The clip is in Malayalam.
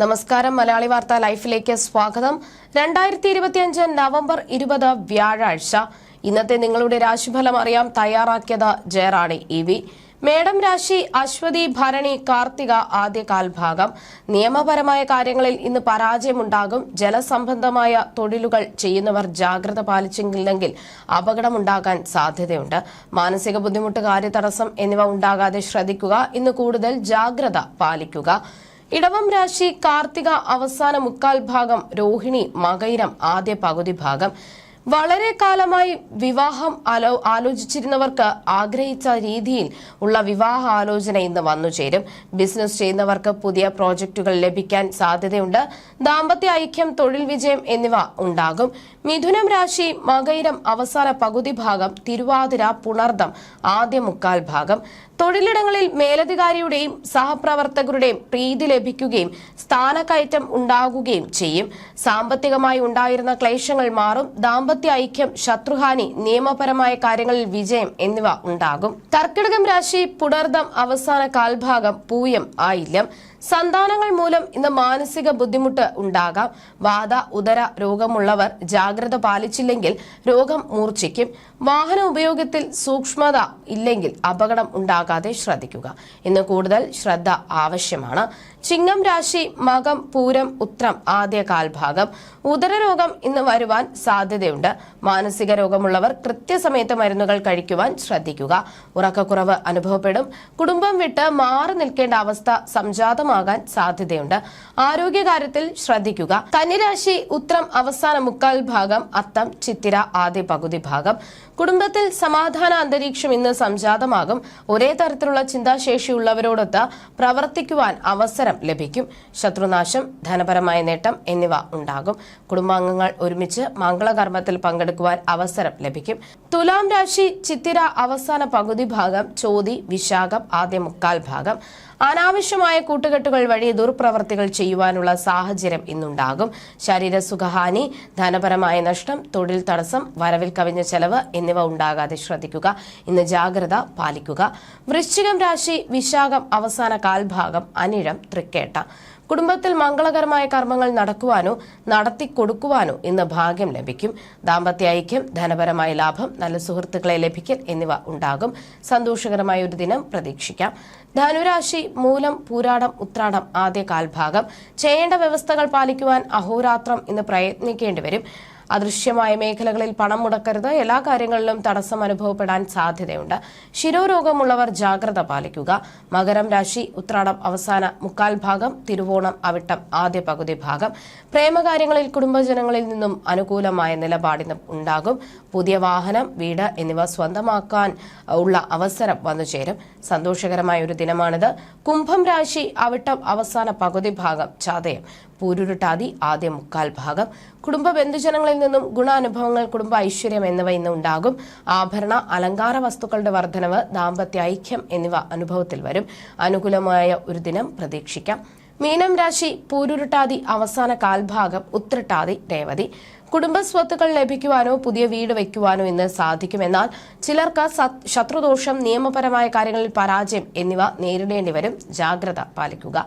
നമസ്കാരം. മലയാളി വാർത്ത ലൈഫിലേക്ക് സ്വാഗതം. രണ്ടായിരത്തി ഇരുപത്തിയഞ്ച് നവംബർ ഇരുപത് വ്യാഴാഴ്ച. ഇന്നത്തെ നിങ്ങളുടെ രാശിഫലം അറിയാം തയ്യാറാക്കിയത് ജയറാണി ഇ വി. മേടം രാശി അശ്വതി ഭരണി കാർത്തിക ആദ്യ കാൽഭാഗം. നിയമപരമായ കാര്യങ്ങളിൽ ഇന്ന് പരാജയമുണ്ടാകും. ജലസംബന്ധമായ തൊഴിലുകൾ ചെയ്യുന്നവർ ജാഗ്രത പാലിച്ചില്ലെങ്കിൽ അപകടമുണ്ടാകാൻ സാധ്യതയുണ്ട്. മാനസിക ബുദ്ധിമുട്ട് കാര്യതടസ്സം എന്നിവ ഉണ്ടാകാതെ ശ്രദ്ധിക്കുക. ഇന്ന് കൂടുതൽ ജാഗ്രത പാലിക്കുക. ഇടവം രാശി കാർത്തിക അവസാന മുക്കാൽ ഭാഗം രോഹിണി മകൈരം ആദ്യ പകുതി ഭാഗം. വളരെ കാലമായി വിവാഹം ആലോ ആലോചിച്ചിരുന്നവർക്ക് ആഗ്രഹിച്ച രീതിയിൽ ഉള്ള വിവാഹ ആലോചന ഇന്ന് വന്നു ചേരും. ബിസിനസ് ചെയ്യുന്നവർക്ക് പുതിയ പ്രോജക്റ്റുകൾ ലഭിക്കാൻ സാധ്യതയുണ്ട്. ദാമ്പത്യ ഐക്യം തൊഴിൽ വിജയം എന്നിവ ഉണ്ടാകും. മിഥുനം രാശി മകൈരം അവസാന പകുതി ഭാഗം തിരുവാതിര പുണർദം ആദ്യ മുക്കാൽ ഭാഗം. തൊഴിലിടങ്ങളിൽ മേലധികാരിയുടെയും സഹപ്രവർത്തകരുടെയും പ്രീതി ലഭിക്കുകയും സ്ഥാനക്കയറ്റം ഉണ്ടാകുകയും ചെയ്യും. സാമ്പത്തികമായി ഉണ്ടായിരുന്ന ക്ലേശങ്ങൾ മാറും. ദാമ്പത്യ ഐക്യം ശത്രുഹാനി നിയമപരമായ കാര്യങ്ങളിൽ വിജയം എന്നിവ ഉണ്ടാകും. കർക്കിടകം രാശി പുണർദം അവസാന കാൽഭാഗം പൂയം ആയില്യം. സന്താനങ്ങൾ മൂലം ഇന്ന് മാനസിക ബുദ്ധിമുട്ട് ഉണ്ടാകാം. വാത ഉദര രോഗമുള്ളവർ ജാഗ്രത പാലിച്ചില്ലെങ്കിൽ രോഗം മൂർച്ഛിക്കും. വാഹന ഉപയോഗത്തിൽ സൂക്ഷ്മത ഇല്ലെങ്കിൽ അപകടം ഉണ്ടാകാതെ ശ്രദ്ധിക്കുക. ഇന്ന് കൂടുതൽ ശ്രദ്ധ ആവശ്യമാണ്. ചിങ്ങം രാശി മകം പൂരം ഉത്രം ആദ്യ കാൽഭാഗം. ഉദരരോഗം ഇന്ന് വരുവാൻ സാധ്യതയുണ്ട്. മാനസിക രോഗമുള്ളവർ കൃത്യസമയത്ത് മരുന്നുകൾ കഴിക്കുവാൻ ശ്രദ്ധിക്കുക. ഉറക്കക്കുറവ് അനുഭവപ്പെടും. കുടുംബം വിട്ട് മാറി നിൽക്കേണ്ട അവസ്ഥ സംജാതമാകാൻ സാധ്യതയുണ്ട്. ആരോഗ്യകാര്യത്തിൽ ശ്രദ്ധിക്കുക. കന്നിരാശി ഉത്രം അവസാന മുക്കാൽ ഭാഗം അത്തം ചിത്തിര ആദ്യ പകുതി ഭാഗം. കുടുംബത്തിൽ സമാധാന അന്തരീക്ഷം ഇന്ന് സംജാതമാകും. ഒരേ തരത്തിലുള്ള ചിന്താശേഷിയുള്ളവരോടൊത്ത് പ്രവർത്തിക്കുവാൻ അവസരം ലഭിക്കും. ശത്രുനാശം ധനപരമായ നേട്ടം എന്നിവ ഉണ്ടാകും. കുടുംബാംഗങ്ങൾ ഒരുമിച്ച് മംഗളകർമ്മത്തിൽ പങ്കെടുക്കുവാൻ അവസരം ലഭിക്കും. തുലാം രാശി ചിത്തിര അവസാന പകുതി ഭാഗം ചോതി വിശാഖം ആദ്യ മുക്കാൽ ഭാഗം. അനാവശ്യമായ കൂട്ടുകെട്ടുകൾ വഴി ദുർപ്രവർത്തികൾ ചെയ്യുവാനുള്ള സാഹചര്യം ഇന്നുണ്ടാകും. ശരീരസുഖഹാനി ധനപരമായ നഷ്ടം തൊഴിൽ തടസ്സം വരവിൽ കവിഞ്ഞ ചെലവ് എന്നിവ ഉണ്ടാകാതെ ശ്രദ്ധിക്കുക. ഇന്ന് ജാഗ്രത പാലിക്കുക. വൃശ്ചികം രാശി വിശാഖം അവസാന കാൽഭാഗം അനിഴം തൃക്കേട്ട. കുടുംബത്തിൽ മംഗളകരമായ കർമ്മങ്ങൾ നടക്കുവാനോ നടത്തി കൊടുക്കുവാനോ ഇന്ന് ഭാഗ്യം ലഭിക്കും. ദാമ്പത്യ ഐക്യം ധനപരമായ ലാഭം നല്ല സുഹൃത്തുക്കളെ ലഭിക്കൽ എന്നിവ ഉണ്ടാകും. സന്തോഷകരമായ ഒരു ദിനം പ്രതീക്ഷിക്കാം. ധനുരാശി മൂലം പൂരാടം ഉത്രാടം ആദ്യ കാൽഭാഗം. ചെയ്യേണ്ട വ്യവസ്ഥകൾ പാലിക്കുവാൻ അഹോരാത്രം ഇന്ന് പ്രയത്നിക്കേണ്ടി വരും. അദൃശ്യമായ മേഖലകളിൽ പണം മുടക്കരുത്. എല്ലാ കാര്യങ്ങളിലും തടസ്സം അനുഭവപ്പെടാൻ സാധ്യതയുണ്ട്. ശിരോരോഗമുള്ളവർ ജാഗ്രത പാലിക്കുക. മകരം രാശി ഉത്രാടം അവസാന മുക്കാൽ ഭാഗം തിരുവോണം അവിട്ടം ആദ്യ പകുതി ഭാഗം. പ്രേമകാര്യങ്ങളിൽ കുടുംബജനങ്ങളിൽ നിന്നും അനുകൂലമായ നിലപാടിന് ഉണ്ടാകും. പുതിയ വാഹനം വീട് എന്നിവ സ്വന്തമാക്കാൻ ഉള്ള അവസരം വന്നു ചേരും. സന്തോഷകരമായ ഒരു ദിനമാണിത്. കുംഭം രാശി അവിട്ടം അവസാന പകുതി ഭാഗം ചതയം. പൂരുരുട്ടാതി ആദ്യ മുക്കാൽ ഭാഗം. കുടുംബ ബന്ധുജനങ്ങളിൽ നിന്നും ഗുണാനുഭവങ്ങൾ കുടുംബ ഐശ്വര്യം എന്നിവ ഇന്ന് ഉണ്ടാകും. ആഭരണ അലങ്കാര വസ്തുക്കളുടെ വർധനവ് ദാമ്പത്യ ഐക്യം എന്നിവ അനുഭവത്തിൽ വരും. അനുകൂലമായ ഒരു ദിനം പ്രതീക്ഷിക്കാം. മീനം രാശി പൂരുരുട്ടാതി അവസാന കാൽഭാഗം ഉത്രട്ടാതി രേവതി. കുടുംബസ്വത്തുക്കൾ ലഭിക്കുവാനോ പുതിയ വീട് വയ്ക്കുവാനോ ഇന്ന് സാധിക്കുമെന്നാൽ ചിലർക്ക് ശത്രുദോഷം നിയമപരമായ കാര്യങ്ങളിൽ പരാജയം എന്നിവ നേരിടേണ്ടി വരും. ജാഗ്രത പാലിക്കുക.